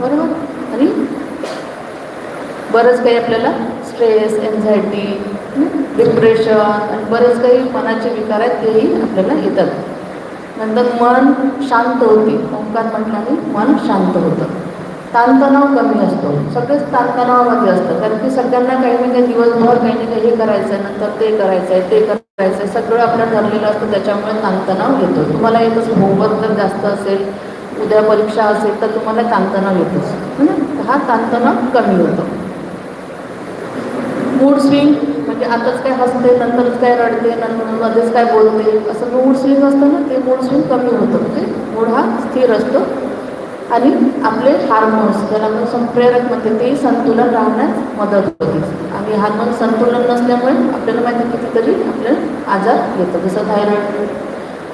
बरोबर? आणि बरंच काही आपल्याला स्ट्रेस एन्झायटी डिप्रेशन आणि बरेच काही मनाचे विकार आहेत तेही आपल्याला येतात. नंतर मन शांत होते. ओंकार म्हटल्याने मन शांत होतं. ताणतणाव कमी असतो. सगळेच ताणतणावामध्ये असतं कारण की सगळ्यांना काही ना काही दिवसभर काही ना काही हे करायचं आहे नंतर ते करायचं आहे ते करायचं आहे सगळं आपलं ठरलेलं असतं त्याच्यामुळे ताणतणाव येतो. तुम्हाला एकच होमवर्क जर जास्त असेल उद्या परीक्षा असेल तर तुम्हाला ताणतणाव येतोच. म्हणजे हा ताणतणाव कमी होतो. मूड स्विंग म्हणजे आताच काय हसते नंतरच काय रडते नंतर मध्येच काय बोलते असं मूड स्विंग असतं ना ते मूड स्विंग कमी होतं. म्हणजे मूड हा स्थिर असतो. आणि आपले हार्मोन्स ज्याला आपण संप्रेरक म्हणते ते संतुलन राहण्यास मदत होते. आणि हार्मोन संतुलन नसल्यामुळे आपल्याला माहिती कितीतरी आपल्याला आजार येतो जसं थायरॉईड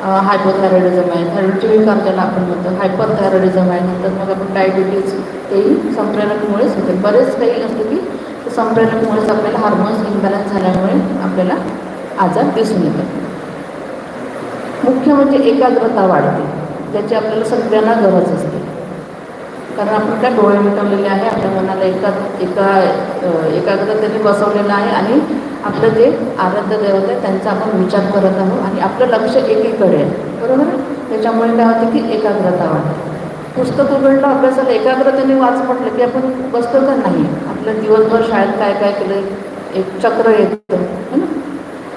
हायपोथायरॉइडिझम आहे. थायरॉइडचे विकार ज्याला आपण म्हणतो हायपर थायरॉइडिझम आहे. नंतर मग आपण डायबिटीज तेही संप्रेरकमुळेच होते. बरेच काही असते की संप्रेरकमुळेच आपल्याला हार्मोन्स इम्बॅलन्स झाल्यामुळे आपल्याला आजार दिसून येतात. मुख्य म्हणजे एकाग्रता वाढते. त्याची आपल्याला सगळ्यांना गरज असते. कारण आपण काय डोळे मिटवलेले आहे आपल्या मनाला एका एका एकाग्रतेने बसवलेलं आहे आणि आपलं जे आराध्य दैवत आहे त्यांचा आपण विचार करत आहोत आणि आपलं लक्ष एकीकडे आहे. बरोबर त्याच्यामुळे काय होतं की एकाग्रता वाढते. पुस्तक उघडलं अभ्यासाला एकाग्रतेने वाच म्हटलं की आपण बसतो का नाही? आपलं दिवसभर शाळेत काय काय केलं एक चक्र येतं है ना?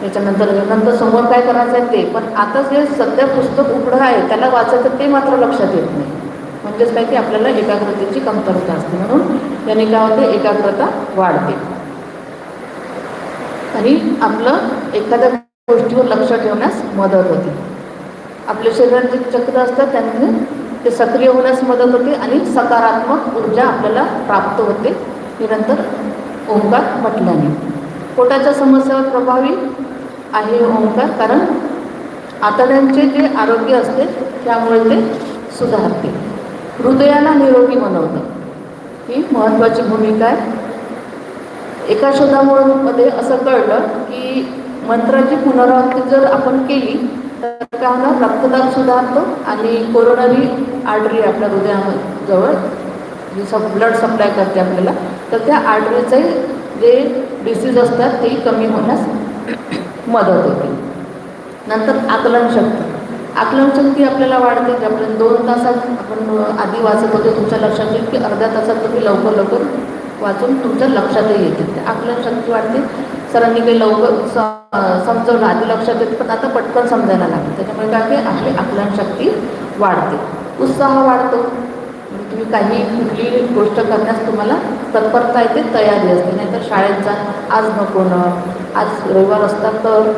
त्याच्यानंतर नंतर समोर काय करायचं आहे ते. पण आता जे सध्या पुस्तक उघडं आहे त्याला वाचायचं ते मात्र लक्षात येत नाही. म्हणजेच काय की आपल्याला एकाग्रतेची कमतरता असते. म्हणून त्याने काय होते? एकाग्रता वाढते. आणि आपलं एखाद्या गोष्टीवर लक्ष ठेवण्यास मदत होते. आपल्या शरीरात जे चक्र असतात त्यांनी ते सक्रिय होण्यास मदत होते आणि सकारात्मक ऊर्जा आपल्याला प्राप्त होते. निरंतर ओंकार म्हटल्याने. पोटाच्या समस्यावर प्रभावी आहे ओंकार कारण आतड्यांचे जे आरोग्य असते त्यामुळे ते सुधारते. हृदयाला निरोगी बनवतं. ही महत्त्वाची भूमिका आहे. एका शोधामुळे असं कळलं की मंत्राची पुनरावृत्ती जर आपण केली तर काय होणार रक्तदाब सुधारतो आणि कोरोनरी आर्टरी आपल्या हृदयाजवळ जी सब ब्लड सप्लाय करते आपल्याला तर त्या आर्टरीचे जे डिसीज असतात ते कमी होण्यास मदत होते. नंतर आकलन शक्ती. आकलन शक्ती आपल्याला वाढते की आपण दोन तासात आपण आधी वाचत होते तुमच्या लक्षात येईल की अर्ध्या तासात तुम्ही लवकर लवकर वाचून तुमच्या लक्षातही येते ते आकलन शक्ती वाढते सरांनी काही लवकर समजवलं आधी लक्षात येते पण आता पटकन समजायला लागते त्याच्यामुळे काय की आपली आकलन शक्ती वाढते. उत्साह वाढतो. म्हणजे तुम्ही काही कुठली गोष्ट करण्यास तुम्हाला तत्परता येते तयारी असते. नाहीतर शाळेत जा आज नको ना. आज रविवार असता तर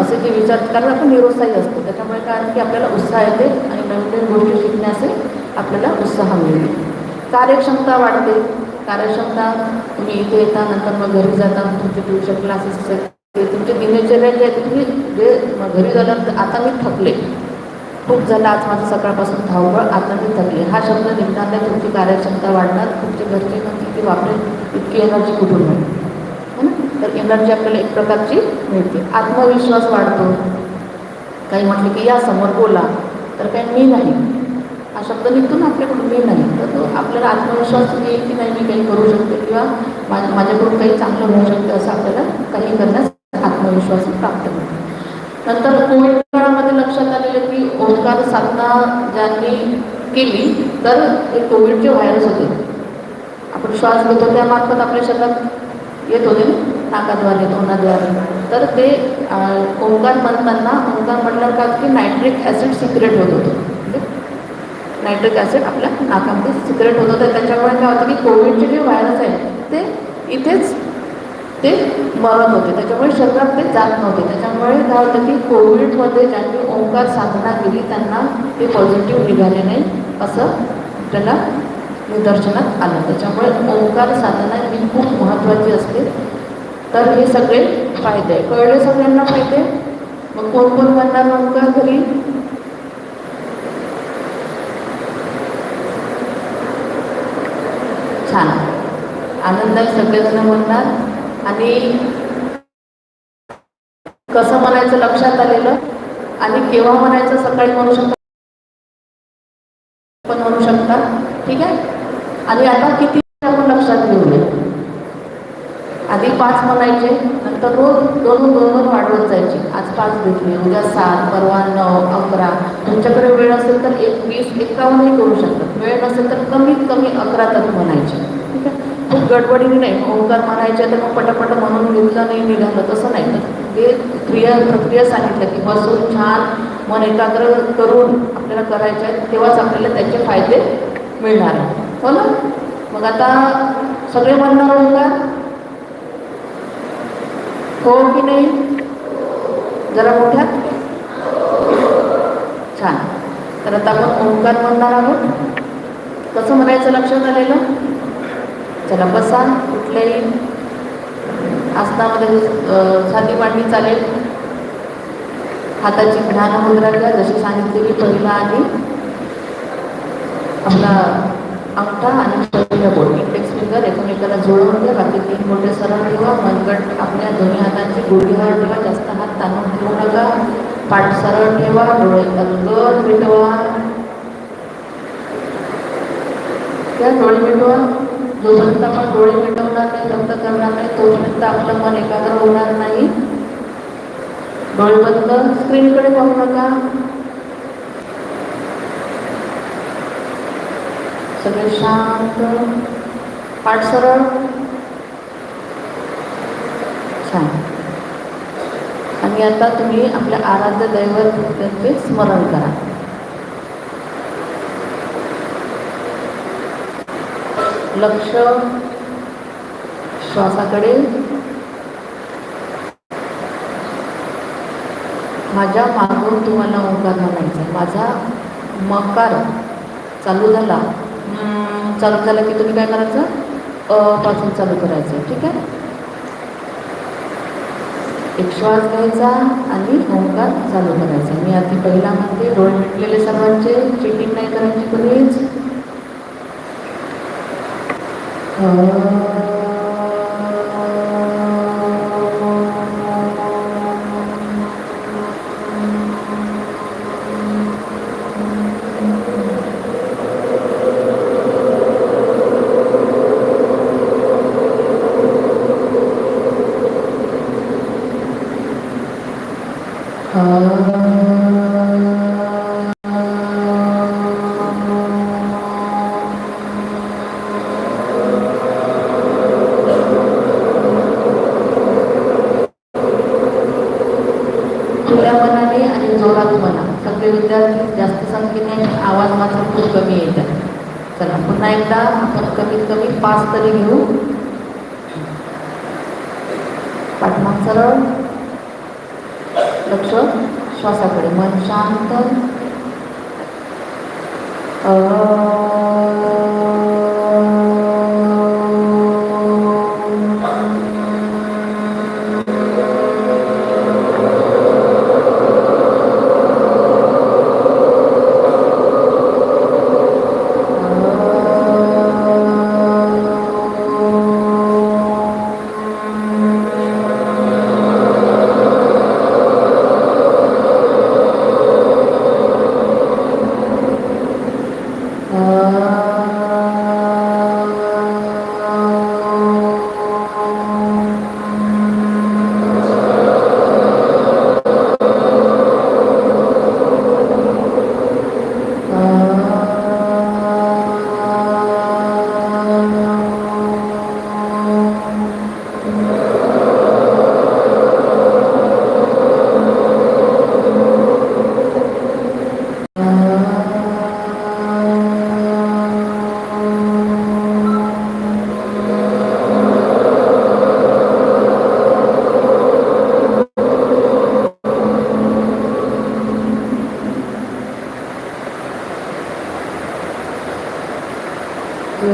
असे जे विचार कारण आपण निरोत्साही असतो. त्याच्यामुळे काय की आपल्याला उत्साह येते आणि नवीन नवीन गोष्टी शिकण्याचे आपल्याला उत्साह मिळते कार्यक्षमता वाढते. कार्यक्षमता तुम्ही इथे येता नंतर मग घरी जाता तुमचे ट्युशन क्लासेस असेल तुमचे दिनचर्या जे तुम्ही जे घरी झाल्यानंतर आता मी थकले. खूप झालं आज माझं सकाळपासून धावपळ आता मी थकले. हा शब्द निघणार नाही तुमची कार्यक्षमता वाढणार तुमचे घरचे मग की वापरेल इतकी एनर्जी कुठून मिळते तर एनर्जी आपल्याला एक प्रकारची मिळते. आत्मविश्वास वाढतो. काही म्हटलं की या समोर बोला तर काही मी नाही. हा शब्द निघतो ना आपल्याकडून मी नाही. तर तो आपल्याला आत्मविश्वास येईल की नाही मी काही करू शकते किंवा माझ्या माझ्याकडून काही चांगलं होऊ शकते असं आपल्याला काही करण्यास आत्मविश्वास प्राप्त होतो. नंतर कोविड काळामध्ये लक्षात आलेलं की ओंकार साधना ज्यांनी केली तर ते कोविडचे व्हायरस होते. आपण श्वास घेतो त्यामार्फत आपल्या शरीरात येत होते नाकाद्वारे तोंडाद्वारे. तर ते ओंकार म्हणताना ओंकार म्हटल्यावर का की नायट्रिक ॲसिड सिक्रेट होत होतं. नायट्रिक ॲसिड आपल्या नाकामध्ये सिक्रेट होत. होतं त्याच्यामुळे काय होतं की कोविडचे जे व्हायरस आहेत ते इथेच ते मरत होते. त्याच्यामुळे शरीरात ते जात नव्हते. त्याच्यामुळे काय होतं की कोविडमध्ये ज्यांनी ओंकार साधना केली त्यांना ते पॉझिटिव्ह निघाले नाही असं त्याला निदर्शनात आलं. त्याच्यामुळे ओंकार साधना ही खूप महत्त्वाची असते. तर हे सगळे फायदे. आहे. कळले सगळ्यांना फायदे? मग कोण कोण म्हणणार ओंकार घरी छान आनंद सगळेजण म्हणतात. आणि कसं म्हणायचं लक्षात आलेलं? आणि केव्हा म्हणायचं सकाळी म्हणू शकता पण म्हणू शकता ठीक आहे? आणि आता किती आपण लक्षात घेऊया? आधी पाच म्हणायचे नंतर रोज दोन दोन दोन वाढवत जायचे. आज पाच घेतले उद्या सात परवा नऊ अकरा. तुमच्याकडे वेळ असेल तर एक वीस एकावन्नही करू शकतात. वेळ नसेल तर कमीत कमी अकरा तक म्हणायचे. ठीक आहे? खूप गडबडीने नाही ओंकार मारायचे तर मग पटापट म्हणून घेतलं नाही निघालं. तसं नाही. तर ते क्रिया प्रक्रिया सांगितलं की बसून छान मन एकाग्र करून आपल्याला करायचे आहेत तेव्हाच आपल्याला त्याचे फायदे मिळणार आहे हो ना? मग आता सगळे म्हणणार ओंकार हो की नाही? जरा मोठ्यात? छान. तर आता आपण ओंकार म्हणणार आहोत. कसं म्हणायचं लक्षात आलेलं? चला बसा. कुठल्याही आसनामध्ये अं, छाती मांडणी चालेल. हाताची ध्यान मुद्रा घ्या. जशी सांगितलेली पहिला आधी आपला अंगठा आणि पहिलं बोट इंडेक्स फिंगर एकमेकाला जोडून घ्या. बाकी तीन बोटे सरळ ठेवा. मनगट आपल्या दोन्ही हातांची गुडघ्यावर ठेवा. जास्त हात ताणून ठेवू नका. पाठ सरळ ठेवा. डोळे अलगद मिटवा. त्या डोळे मिटवा. जोपर्यंत आपण डोळे मिटवणार नाही बंद करणार नाही तोपर्यंत आपलं मन एकाग्र होणार नाही. डोळे बंद. स्क्रीनकडे पाहू नका. सगळे शांत. पाठ सरळ. छान. आणि आता तुम्ही आपल्या आराध्य दैवत त्यांचे स्मरण करा. लक्ष श्वासाकडे. माझ्या मागून तुम्हाला ओंकार म्हणायचा आहे. माझा मकार चालू झाला. चालू झाला की तुम्ही काय करायचं? अ पासून चालू करायचं. ठीक आहे? एक श्वास घ्यायचा आणि ओंकार चालू करायचा. मी आधी पहिला म्हणते डोळे मिटलेले सर्वांचे चिटिंग नाही करायची कधीच. Oh. खूप कमी येतात चला पुन्हा एकदा आपण कमीत कमी पाच तरी घेऊ. पाठमाग सरळ. लक्ष श्वासाकडे. मन शांत.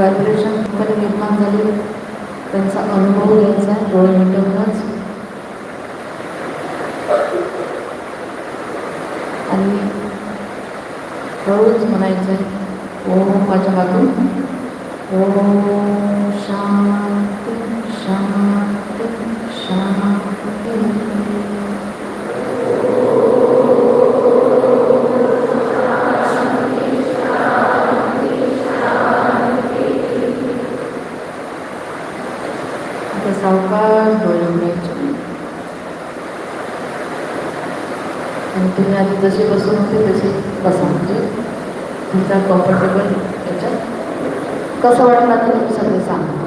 जे व्हायब्रेशन निर्माण झाले. त्यांचा अनुभव घ्यायचा डोळे मिटवूनच आणि हळूच म्हणायचं आहे ओम माझ्या मागून. ओम शांती शांती शांती सावकाश डोळे उघडायचे आणि तुम्ही आधी जसे बसून होते तसे बसा. म्हणजे तुमचा कम्फर्टेबल त्याच्यात कसं वाटलं तर तुम्ही सगळे सांगा.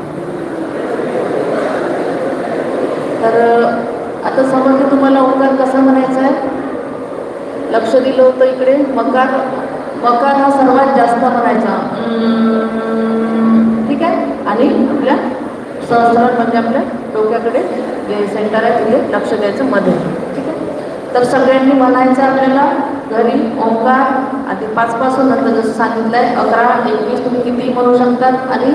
तर आता समजलं तुम्हाला ओंकार कसा म्हणायचा आहे? लक्ष दिलं होतं इकडे. मकार मकार हा सर्वात जास्त म्हणायचा. ठीक आहे? आणि आपल्या सहस्रार म्हणजे आपल्या डोक्याकडे जे सेंटर आहे तिथे लक्ष द्यायचं मध्ये तर सगळ्यांनी म्हणायचं आपल्याला घरी ओंकार आणि पाचपासून नंतर जसं सांगितलं आहे अकरा एकवीस तुम्ही कितीही म्हणू शकतात आणि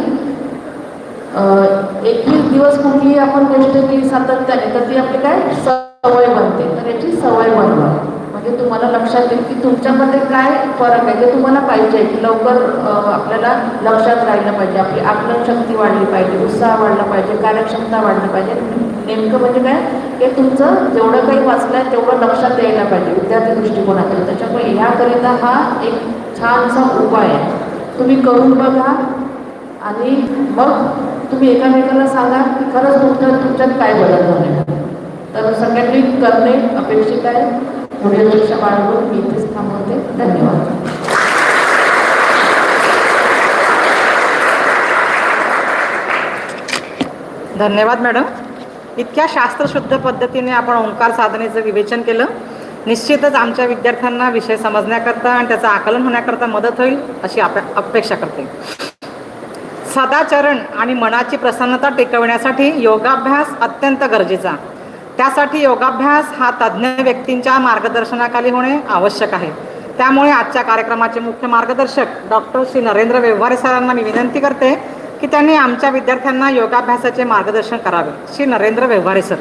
एकवीस दिवस कुठलीही आपण गोष्ट केली सातत्याने तर ती आपली काय? सवय बनते. तर याची सवय बनवा. म्हणजे तुम्हाला लक्षात येईल की तुमच्यामध्ये काय फरक आहे जे तुम्हाला पाहिजे की लवकर आपल्याला लक्षात राहिलं पाहिजे. आपली आकलन शक्ती वाढली पाहिजे उत्साह वाढला पाहिजे कार्यक्षमता वाढली पाहिजे. नेमकं म्हणजे काय? की तुमचं जेवढं काही वाचलं आहे तेवढं लक्षात द्यायला पाहिजे विद्यार्थी दृष्टिकोनातून त्याच्यामुळे ह्याकरिता हा एक छानसा उपाय आहे. तुम्ही करून बघा आणि मग तुम्ही एकामेकाला सांगा की खरंच तुमच्या तुमच्यात काय बदल झाले तर सगळ्यांनी करणे अपेक्षित आहे. पुढे शिक्षा बाळगून मी इथेच थांबवते. धन्यवाद. धन्यवाद मॅडम. इतक्या शास्त्रशुद्ध पद्धतीने आपण ओंकार साधनेचं विवेचन केलं. निश्चितच आमच्या विद्यार्थ्यांना विषय समजण्याकरता आणि त्याचं आकलन होण्याकरता मदत होईल अशी आप अपेक्षा करते. सदाचरण आणि मनाची प्रसन्नता टिकवण्यासाठी योगाभ्यास अत्यंत गरजेचा. त्यासाठी योगाभ्यास हा तज्ज्ञ व्यक्तींच्या मार्गदर्शनाखाली होणे आवश्यक आहे. त्यामुळे आजच्या कार्यक्रमाचे मुख्य मार्गदर्शक डॉक्टर श्री नरेंद्र व्यवहारे सरांना मी विनंती करते की त्यांनी आमच्या विद्यार्थ्यांना योगाभ्यासाचे मार्गदर्शन करावे. श्री नरेंद्र व्यवहारे सर.